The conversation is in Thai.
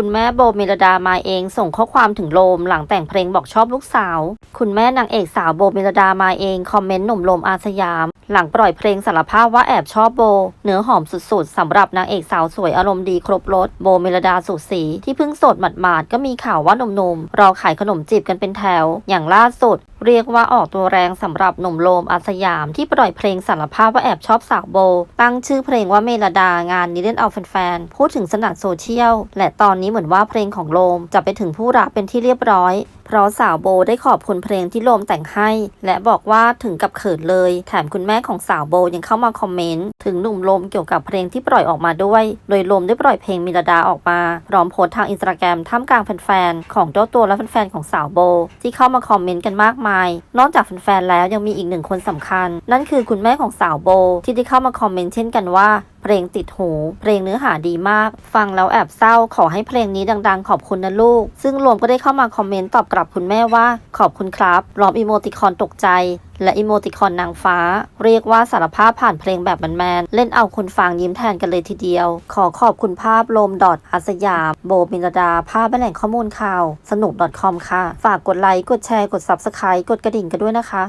คุณแม่โบเมลดามาเองส่งข้อความถึงโลมหลังแต่งเพลงบอกชอบลูกสาว คุณแม่นางเอกสาวโบเมลดามาเองคอมเมนต์หนุ่มโลมอาสยาม หลังปล่อยเพลงสารภาพว่าแอบชอบโบ เนื้อหอมสุดๆสำหรับนางเอกสาวสวยอารมณ์ดีครบรถโบเมลดาสุสีที่เพิ่งโสดหมาดๆก็มีข่าวว่าหนุ่มๆรอขายขนมจีบกันเป็นแถว อย่างล่าสุด เรียกว่าออกตัวแรงสำหรับหนุ่มโลมอาสยาม ที่ปล่อยเพลงสารภาพว่าแอบชอบสาวโบ ตั้งชื่อเพลงว่าเมลดางานนี้เล่นเอาแฟนๆพูดถึงสนั่นโซเชียลและตอนนี้เหมือนว่าเพลงของโลมจะไปถึงผู้รับเป็นที่เรียบร้อย เพราะสาวโบได้ขอบคุณเพลงที่โลมแต่งให้ และบอกว่าถึงกับเขินเลย แถมคุณแม่ของสาวโบยังเข้ามาคอมเมนต์ถึงหนุ่มโลมเกี่ยวกับเพลงที่ปล่อยออกมาด้วย โดยโลมได้ปล่อยเพลงมิลดาออกมาพร้อมโพสต์ทางอินสตาแกรมท่ามกลางแฟนๆของเจ้าตัวและแฟนๆของสาวโบ ที่เข้ามาคอมเมนต์กันมากมาย นอกจากแฟนๆแล้วยังมีอีกหนึ่งคนสำคัญ นั่นคือคุณแม่ของสาวโบ ที่ได้เข้ามาคอมเมนต์เช่นกันว่า เพลงติดหู เพลงเนื้อหาดีมาก ฟังแล้วแอบเศร้า ขอให้เพลงนี้ดังๆ ขอบคุณนะลูก ซึ่งรวมก็ได้เข้ามาคอมเมนต์ตอบกลับคุณแม่ว่า ขอบคุณครับรอมอีโมติคอนตกใจ และอีโมติคอนนางฟ้า เรียกว่าสารภาพผ่านเพลงแบบแมนๆเล่นเอาคนฟังยิ้มแทนกันเลยทีเดียว ขอขอบคุณภาพโลมดอทอาสยาม โบมินดา ภาพแหล่งข้อมูลข่าว สนุก .com ค่ะ ฝากกดไลค์กดแชร์กด Subscribe กดกระดิ่งกันด้วยนะคะ